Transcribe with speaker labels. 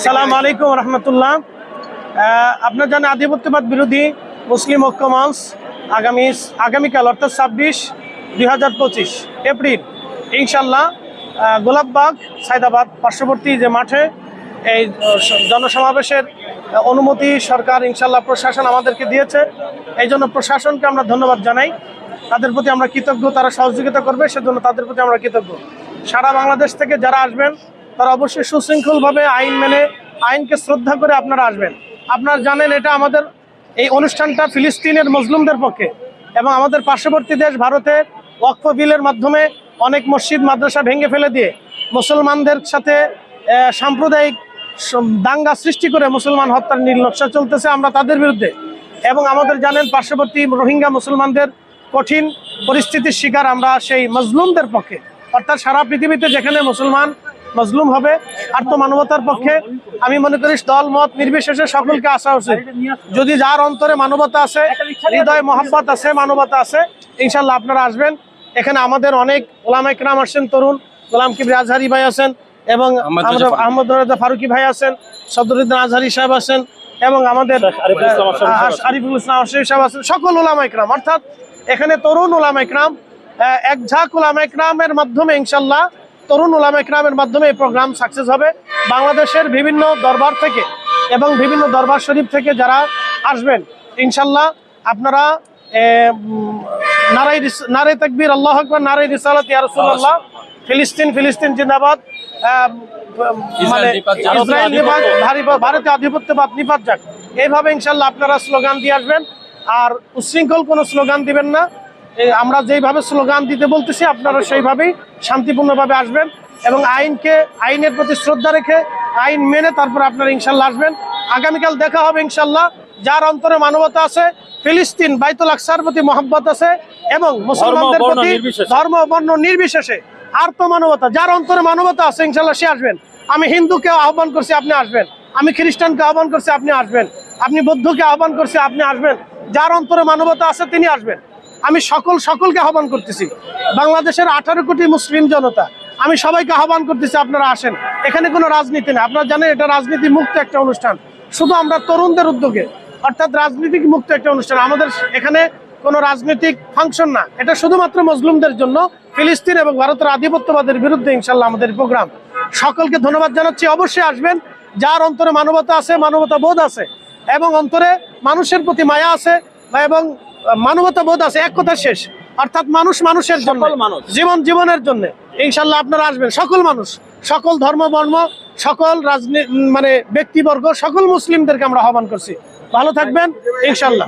Speaker 1: সালাম আলাইকুম রহমতুল্লাহ। আপনার জানেন আধিপত্যবাদ বিরোধী মুসলিম ঐক্য মঞ্চ আগামী আগামীকাল, অর্থাৎ ছাব্বিশ দুই এপ্রিল ইনশাল্লাহ গোলাপবাগ সাইদাবাদ পার্শ্ববর্তী যে মাঠে এই জনসমাবেশের অনুমতি সরকার ইনশাল্লাহ প্রশাসন আমাদেরকে দিয়েছে। এই জন্য প্রশাসনকে আমরা ধন্যবাদ জানাই। তাদের প্রতি আমরা কৃতজ্ঞ, তারা সহযোগিতা করবে, সেজন্য তাদের প্রতি আমরা কৃতজ্ঞ। সারা বাংলাদেশ থেকে যারা আসবেন তারা অবশ্যই সুশৃঙ্খলভাবে আইন মেনে, আইনকে শ্রদ্ধা করে আপনারা আসবেন। আপনারা জানেন এটা আমাদের এই অনুষ্ঠানটা ফিলিস্তিনের মজলুমদের পক্ষে এবং আমাদের পার্শ্ববর্তী দেশ ভারতে ওয়াকফ বিলের মাধ্যমে অনেক মসজিদ, মাদ্রাসা ভেঙে ফেলে দিয়ে মুসলমানদের সাথে সাম্প্রদায়িক দাঙ্গা সৃষ্টি করে মুসলমান হত্যার নীলনকশা চলতেছে আমরা তাদের বিরুদ্ধে। এবং আমাদের জানেন পার্শ্ববর্তী রোহিঙ্গা মুসলমানদের কঠিন পরিস্থিতির শিকার আমরা সেই মজলুমদের পক্ষে। অর্থাৎ সারা পৃথিবীতে যেখানে মুসলমান মজলুম হবে আত্মমানবতার পক্ষে আমি মনে করি দল মত নির্বিশেষে সকলকে আসা উচিত। যদি যার অন্তরে মানবতা আছে হৃদয় মহাব্বত আছে মানবতা আছে ইনশাল্লাহ আপনারা আসবেন। এখানে আমাদের অনেক ওলামাইক রাম আসছেন তরুণ গোলাম কিবরি আজহারি ভাই আছেন এবং
Speaker 2: আহমদ
Speaker 1: ফারুকি। ভাই আছেন সদরুদ্দিন আজহারি সাহেব আছেন এবং আমাদের
Speaker 2: আরিফুল ইসলাম আফসার সাহেব আছেন।
Speaker 1: সকল ওলামা ইকরাম। অর্থাৎ এখানে তরুণ ওলামা ইকরাম আহ, এক ঝাঁক ওলামা ইকরামের মাধ্যমে ইনশাল্লাহ তরুণ ওলামা ইকরামের মাধ্যমে এই প্রোগ্রাম সাকসেস হবে। বাংলাদেশের বিভিন্ন দরবার থেকে এবং বিভিন্ন দরবার শরীফ থেকে যারা আসবেন ইনশাল্লাহ আপনারা নারাই নারাই তাকবীর আল্লাহ আকবর নারাই রিসালাত ইয়া রাসূলুল্লাহ ফিলিস্তিন ফিলিস্তিন জিন্দাবাদ মানে
Speaker 2: ইসরায়েল নিপাত
Speaker 1: ভারতে আধিপত্যবাদ নিপাত যাক। এইভাবে ইনশাল্লাহ আপনারা স্লোগান দিয়ে আসবেন। আর উচ্ছৃঙ্খল কোনো স্লোগান দিবেন না। আমরা যেইভাবে স্লোগান দিতে বলতেছি আপনারা সেইভাবেই শান্তিপূর্ণভাবে আসবেন এবং আইনকে আইনের প্রতি শ্রদ্ধা রেখে আইন মেনে তারপর আপনারা ইনশাল্লাহ আসবেন। আগামীকাল দেখা হবে ইনশাল্লাহ। যার অন্তরে মানবতা আছে ফিলিস্তিন বাইতুল আকসার প্রতি মহব্বত আছে এবং মুসলমানদের প্রতি। ধর্ম বর্ণ নির্বিশেষে আর্ত মানবতা যার অন্তরে মানবতা আছে ইনশাল্লাহ সে আসবেন। আমি হিন্দুকে আহ্বান করছি আপনি আসবেন। আমি খ্রিস্টানকে আহ্বান করছি আপনি আসবেন। আপনি বৌদ্ধকে আহ্বান করছি আপনি আসবেন। যার অন্তরে মানবতা আছে তিনি আসবেন। আমি সকল সকলকে আহ্বান করতেছি। বাংলাদেশের আঠারো কোটি মুসলিম জনতা, আমি সবাইকে আহ্বান করতেছি আপনারা আসেন। এখানে কোনো রাজনীতি নেই। আপনারা জানেন এটা রাজনীতি মুক্ত একটা অনুষ্ঠান। শুধু আমরা তরুণদের উদ্যোগে, অর্থাৎ রাজনীতিক মুক্ত একটা অনুষ্ঠান। আমাদের এখানে কোনো রাজনৈতিক ফাংশন না। এটা শুধুমাত্র মুসলিমদের জন্য। ফিলিস্তিন এবং ভারতের আধিপত্যবাদের বিরুদ্ধে ইনশাল্লাহ আমাদের প্রোগ্রাম। সকলকে ধন্যবাদ জানাচ্ছি। অবশ্যই আসবেন। যার অন্তরে মানবতা আছে মানবতা বোধ আছে এবং অন্তরে মানুষের প্রতি মায়া আছে এবং মানবতা বোধ আছে এক কথা শেষ। অর্থাৎ মানুষ মানুষের জন্য
Speaker 2: মানুষ।
Speaker 1: জীবন জীবনের জন্য। ইনশাল্লাহ আপনারা আসবেন। সকল মানুষ সকল ধর্ম বর্ম সকল রাজনীতি মানে ব্যক্তিবর্গ সকল মুসলিমদেরকে আমরা আহ্বান করছি। ভালো থাকবেন ইনশাল্লাহ।